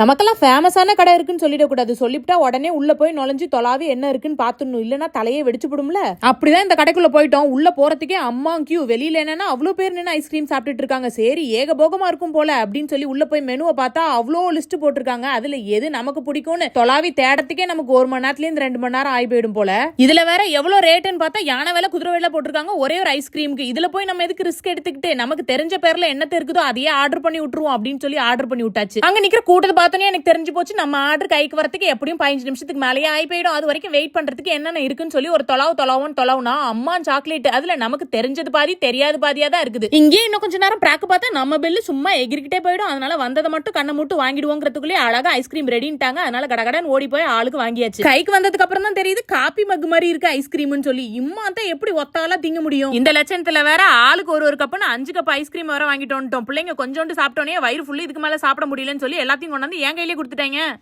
நமக்கெல்லாம் ஃபேமஸான கடை இருக்குன்னு சொல்லிடக்கூடாது. சொல்லிவிட்டா உடனே உள்ள போய் நுழைஞ்சு தொலாவி என்ன இருக்குன்னு பாத்துடணும் இல்லைன்னா தலையே வெடிச்சு போடும்ல? அப்படிதான் இந்த கடைக்குள்ள போயிட்டோம். உள்ள போறதுக்கே அம்மா கியூ வெளியில என்னன்னா அவ்வளோ பேர் நின்று ஐஸ்கிரீம் சாப்பிட்டுட்டு இருக்காங்க. சரி ஏகபோகமா இருக்கும் போல அப்படின்னு சொல்லி உள்ள போய் மெனுவை பார்த்தா அவ்வளோ லிஸ்ட் போட்டிருக்காங்க. அதுல எது நமக்கு பிடிக்கும்னு தொலாவி தேடத்துக்கே நமக்கு ஒரு மணி நேரத்துல இருந்து ரெண்டு மணி நேரம் ஆகி போயிடும் போல. இதுல வேற எவ்வளோ ரேட்டுன்னு பார்த்தா யானை வேலை குதிரை வேலை போட்டிருக்காங்க. ஒரே ஒரு ஐஸ்கிரீமுக்கு இதுல போய் நம்ம எதுக்கு ரிஸ்க் எடுத்துக்கிட்டு நமக்கு தெரிஞ்ச பேர்ல என்ன இருக்குதோ அதையே ஆர்டர் பண்ணி விட்டுருவோம் அப்படின்னு சொல்லி ஆர்டர் பண்ணி விட்டாச்சு. அங்க நிக்கிற கூட்டத்தை பார்த்தோன்னே எனக்கு தெரிஞ்சு போச்சு நம்ம ஆர்டர் கைக்கு வரதுக்கு எப்படியும் பதினஞ்சு நிமிஷத்துக்கு மேலேயே ஆகி போயிடும். அது வரைக்கும் வெயிட் பண்ணுறதுக்கு என்னென்ன இருக்குன்னு சொல்லி ஒரு தொலாவு தொலாவும் தொலாவுனா அம்மா சாக்லேட் அதில் நமக்கு தெரிஞ்சது பாதி தெரியாது பாதியாக தான் இருக்குது. இங்கேயே இன்னும் கொஞ்ச நேரம் ப்ராக்கு பார்த்தா நம்ம பில்லு சும்மா எகிரிக்கிட்டே போயிடும். அதனால வந்ததை மட்டும் கண்ணை மட்டும் வாங்கிடுவோங்கிறதுக்குள்ளே அழகாக ஐஸ்கிரீம் ரெடின்ட்டாங்க அதனால கடகடன் ஓடி போய் ஆளுக்கு வாங்கியாச்சு. கைக்கு வந்ததுக்கு அப்புறம் தான் தெரியுது காப்பி மக் மாதிரி இருக்கு ஐஸ்கிரீம்னு சொல்லி. இம்மா தான் எப்படி ஒத்தாலா திங்க முடியும்? இந்த லட்சணத்துல வேற ஆளுக்கு ஒரு ஒரு கப்புன்னு அஞ்சு கப் ஐஸ்கிரீம் வர வாங்கிட்டு வந்துட்டோம் பிள்ளைங்க கொஞ்சோண்டு சாப்பிட்டோன்னே வயிறு ஃபுல்லு இதுக்கு மேல சாப்பிட முடியலன்னு சொல்லி எல்லாத்தையும் கொண்டாந்து என் கையிலே கொடுத்துட்டாங்க.